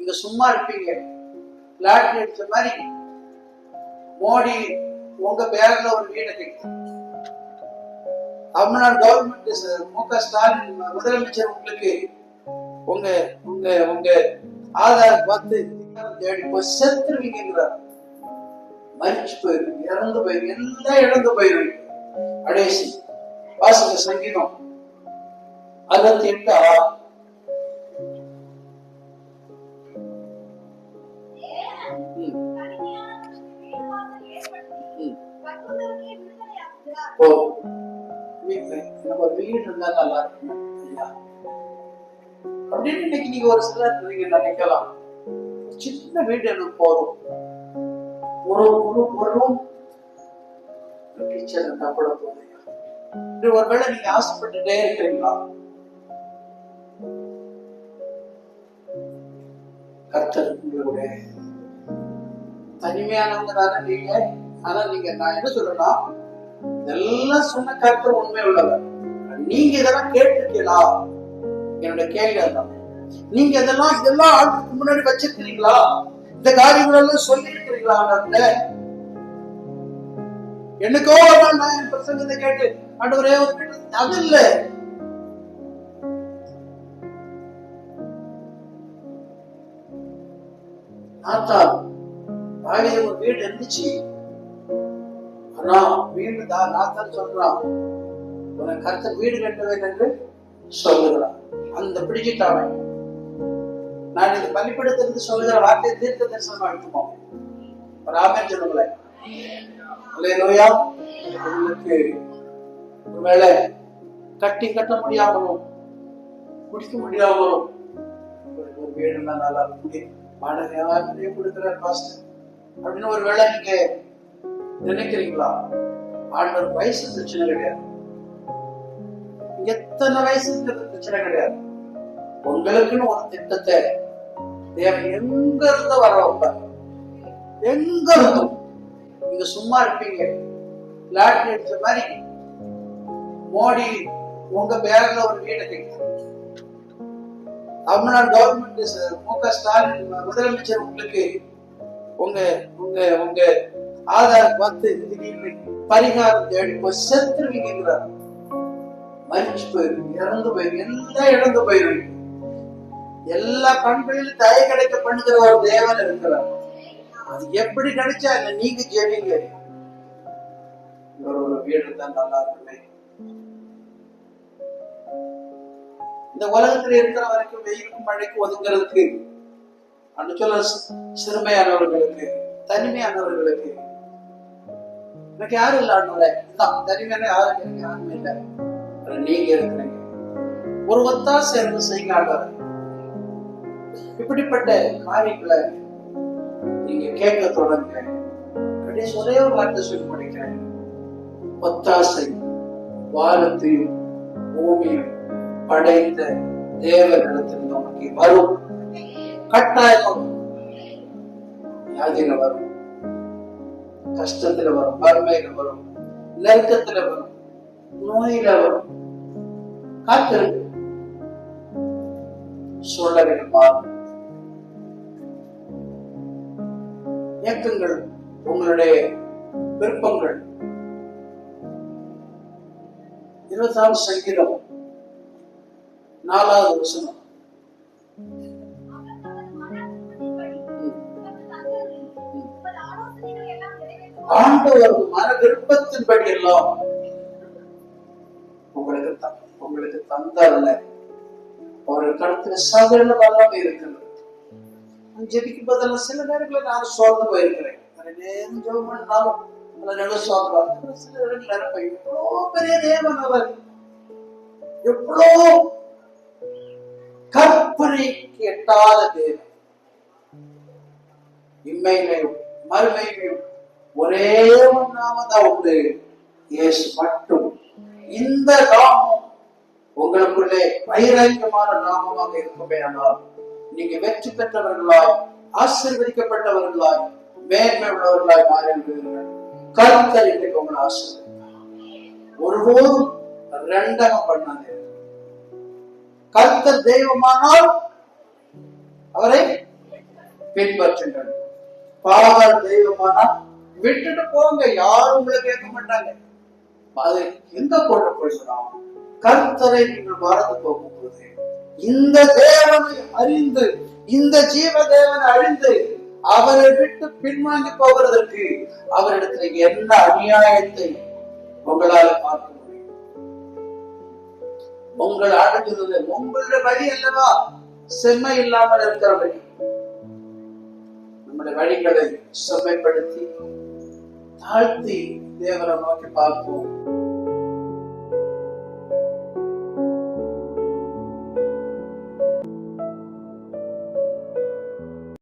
நீங்க சும்மா இருப்பீங்க. பிளாட் அடிச்ச மாதிரி மோடி உங்க பேர்ல ஒரு வீடை கட்டி தமிழ்நாடு கவர்மெண்ட் மு க ஸ்டாலின் முதலமைச்சர் உங்களுக்கு உங்க உங்க உங்க ஆதார் பார்த்து தேடி போய் செத்துருவீங்கிறார் மறிச்சு போயிருவீங்க இறந்து போயிருவீங்க எல்லாம் இழந்து போயிருவீங்க. கடைசி வாசக சங்கீதம் அறுபத்தி எட்டு ஆறு நம்ம வீடு இருந்தா நல்லா இருக்கும் அப்படின்னு இன்னைக்கு நீங்க ஒரு சிலர் நீங்க நினைக்கலாம். சின்ன வீடு எனக்கு போதும். ஒரு ஒரு பொருளும் கிச்சன் இருந்தா கூட போதும். ஒருவேளை நீங்க ஆசைப்பட்டுட்டே இருக்கிறீங்களா? கர்த்தர் உங்களுடைய தனிமையானவங்க தானே நீங்க ஆனா நீங்க நான் என்ன சொல்றேன்னா இதெல்லாம் சொன்ன கர்த்தர் உண்மை உள்ளவர் நீங்க இதெல்லாம் கேட்டிருக்கீங்களா? என்னுடைய கேள்வி அதான் நீங்க இதெல்லாம் இதெல்லாம் ஆண்டுக்கு முன்னாடி வச்சிருக்கிறீங்களா? இந்த காரியங்கள் எல்லாம் சொல்லி இருக்கிறீங்களா என்னைக்கோ நான் என் பிரசங்கத்தை கேட்டு ஆண்டவரே ஒரு வீட்டு அது இல்ல. ஆத்தா தாவித ஒரு வீடு இருந்துச்சு. ஆனா வீடு தான் நாத்தான் சொல்றான். உனக்கு கருத்து வீடு கட்டுவேன் என்று சொல்லுகிறான் அந்த பிடிச்சிட்டான் நான் இந்த பள்ளிப்படத்திலிருந்து சொல்லுகிற வார்த்தை தீர்க்க தரிசனம் எடுத்துப்போம் ஒரு ஆமென் சொல்லுங்களேன் அல்லேலூயா. உங்களுக்கு ஒருவேளை கட்டி கட்ட முடியாமலும் குடிக்க முடியாமலும் உங்களுக்கு ஒரு நல்லா முடியும் வாடகையாக நிறைய பாஸ்டர். அப்படின்னு ஒரு வேளை நீங்க நினைக்கிறீங்களா? ஆண்டவர் வயசு பிரச்சனை கிடையாது. எத்தனை வயசுங்கிறது பிரச்சனை கிடையாது. உங்களுக்குன்னு ஒரு திட்டத்தை தேவன் எங்க இருந்து வர வைப்பார் எங்க இருந்தும் நீங்க சும்மா இருப்பீங்க. லாட்ரி அடிச்ச மாதிரி. மோடி உங்க பேர்ல ஒரு வீடை கட்டி தமிழ்நாடு கவர்மெண்ட் மு க ஸ்டாலின் முதலமைச்சர் உங்களுக்கு உங்க உங்க உங்க ஆதார் பார்த்து திடீர்னு பரிகாரம் தேடி போய் செத்துருவீங்கிறார் மறிச்சு போயிருவீங்க இறந்து போயிருவீங்க எல்லாம் இழந்து போயிருவீங்க எல்லா கண்களிலும் தய கிடைக்க பண்ணுகிற ஒரு தேவன் இருக்கிறார். அது எப்படி கிடைச்சா இல்ல நீங்க ஜெபிங்க ஒரு ஒரு வீடு தான் நல்லா இருக்குமே. இந்த உலகத்துல இருக்கிற வரைக்கும் வெயிலுக்கும் மழைக்கும் ஒதுங்கிறதுக்கு அந்த சொல்ல சிறுமையானவர்களுக்கு தனிமையானவர்களுக்கு எனக்கு யாரும் இல்ல ஆண்டவரே இதான் தனிமையான யாரும் எனக்கு யாருமே இல்லை. நீங்க இருக்கிறீங்க. ஒரு ஒத்தாசை இருந்து இப்படிப்பட்ட காரியங்களை நீங்க கேட்க தொடங்க. கடைசி ஒரே ஒரு வார்த்தை சொல்லி முடிக்கிறேன் ஒத்தாசை வானத்தையும் பூமியும் படைத்த தேவனிடத்தில் நமக்கு வரும். கட்டாயம் வரும் வியாதியில வரும். கஷ்டத்துல வரும். வறுமையில வரும். நெருக்கத்துல வரும். நோயில வரும் காத்திருக்கு சொல்ல மாறும் இயக்கங்கள் உங்களுடைய விருப்பங்கள். இருபத்தாறு சங்கீதம் நாலாவது வசனம். ஆண்டவர் மன விருப்பத்தின்படி எல்லாம் உங்களுக்கு உங்களுக்கு தந்தார்ல ஒரு கடத்துல சகல இருக்கிறது. ஜெபிக்கும் சில நேரங்களில் நான் சோர்ந்து போயிருக்கிறேன். நிறைய நேரம் ஜெபம் பண்ணாலும் சோர்வா சில நேரங்கள் நினைப்பேன் எவ்வளோ பெரிய தேவன் அவர். எவ்வளோ கற்பனைக்கு எட்டாத தேவன். இம்மையிலையும் மறுமையிலையும் ஒரே ஒரு நாம தான் உண்டு. இயேசு மட்டும். இந்த நாமம் உங்களுக்குள்ளே பயிரங்கமான நாமமாக இருக்குமே ஆனால் நீங்க வெற்றி பெற்றவர்களாய் ஆசீர்வதிக்கப்பட்டவர்களாய் மேன்மை உள்ளவர்களாய் மாறிவிடுவீர்கள். கருத்தர் இன்றைக்கு உங்களை ஆசீர்வதிப்பார். ஒருபோதும் ரெண்டகம் பண்ணாதே கருத்தர் தெய்வமானால் அவரை பின்பற்றுங்கள். பாவல் தெய்வமானா விட்டுட்டு போங்க. யாரும் உங்களை கேட்க மாட்டாங்க. அது எங்க கொண்டு போய்கிறோம் கர்த்தரை நீங்கள் மறந்து போகும்போது இந்த தேவனை அறிந்து இந்த ஜீவ தேவனை அறிந்து அவரை விட்டு பின்வாங்கி போகிறதற்கு அவரிடத்துல என்ன அநியாயத்தை உங்களால பார்க்க முடியும்? உங்கள் அடைஞ்சது உங்களுடைய வழி அல்லவா? செம்மை இல்லாமல் இருக்கிற வழி. நம்முடைய வழிகளை செம்மைப்படுத்தி தாழ்த்தி தேவரை நோக்கி பார்ப்போம்.